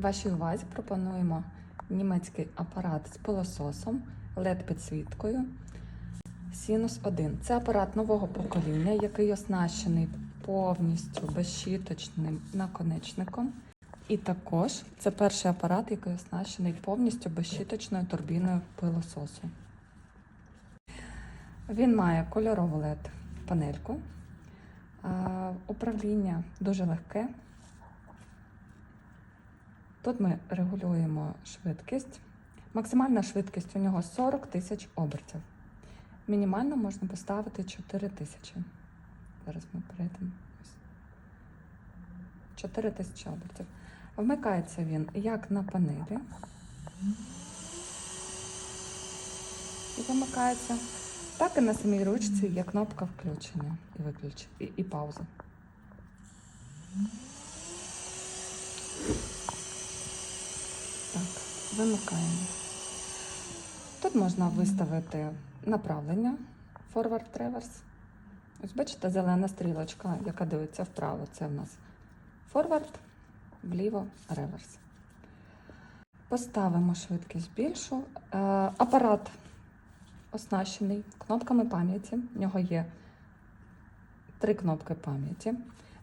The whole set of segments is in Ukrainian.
Вашій увазі пропонуємо німецький апарат з пилососом, LED-підсвіткою Sinus 1. Це апарат нового покоління, який оснащений повністю безщіточним наконечником. І також це перший апарат, який оснащений повністю безщіточною турбіною пилососу. Він має кольорову LED панельку. Управління дуже легке. Тут ми регулюємо швидкість. Максимальна швидкість у нього 40 тисяч обертів. Мінімально можна поставити 4 тисячі. Зараз ми перейдемо. 4 тисячі обертів. Вмикається він як на панелі. І вимикається. Так і на самій ручці є кнопка включення і виключення і, і пауза. Так, вимикаємо. Тут можна виставити направлення forward reverse. Ось бачите, зелена стрілочка, яка дивиться вправо. Це в нас forward, вліво, реверс. Поставимо швидкість більшу. Е, апарат оснащений кнопками пам'яті. В нього є три кнопки пам'яті.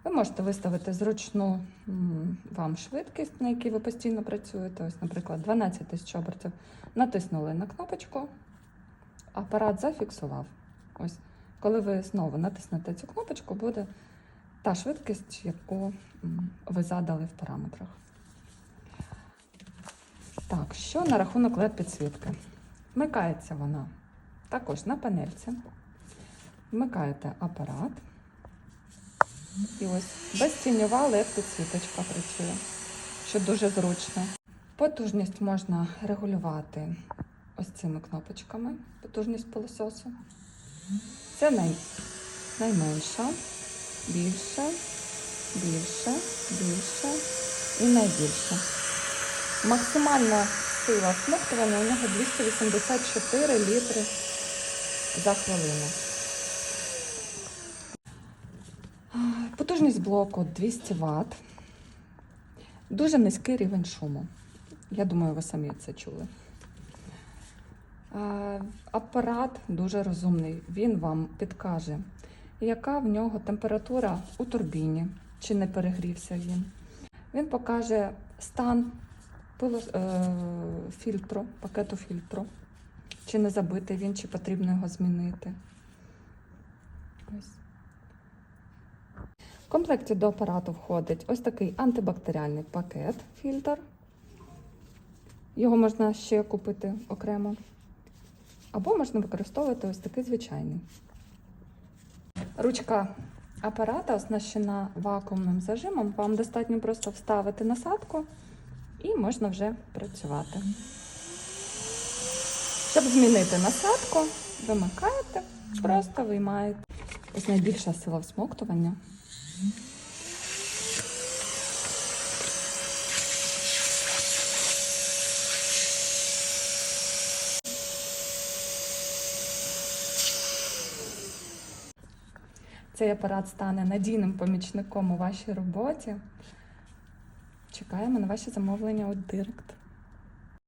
Ви можете виставити зручну вам швидкість, на якій ви постійно працюєте. Ось, наприклад, 12 тисяч обертів. Натиснули на кнопочку, апарат зафіксував. Ось, коли ви знову натиснете цю кнопочку, буде та швидкість, яку ви задали в параметрах. Так, що на рахунок LED підсвітки? Вмикається вона також на панельці. Вмикаєте апарат. І ось безтіньова LED підсвіточка працює, що дуже зручно. Потужність можна регулювати ось цими кнопочками. Потужність пилососу. Це най... найменша, більше, більше, більше і найбільше. Максимальна сила смоктування у нього 284 літри за хвилину. Потужність блоку 200 Вт. Дуже низький рівень шуму. Я думаю, ви самі це чули. Е, Апарат дуже розумний. Він вам підкаже, яка в нього температура у турбіні, чи не перегрівся він. Він покаже стан е, фільтру, пакету фільтру, чи не забитий він, чи потрібно його змінити. Ось. В комплекті до апарату входить ось такий антибактеріальний пакет, фільтр. Його можна ще купити окремо. Або можна використовувати ось такий звичайний. Ручка апарата оснащена вакуумним зажимом. Вам достатньо просто вставити насадку і можна вже працювати. Щоб змінити насадку, вимикаєте, просто виймаєте. Ось найбільша сила всмоктування. Цей апарат стане надійним помічником у вашій роботі. Чекаємо на ваші замовлення у Директ.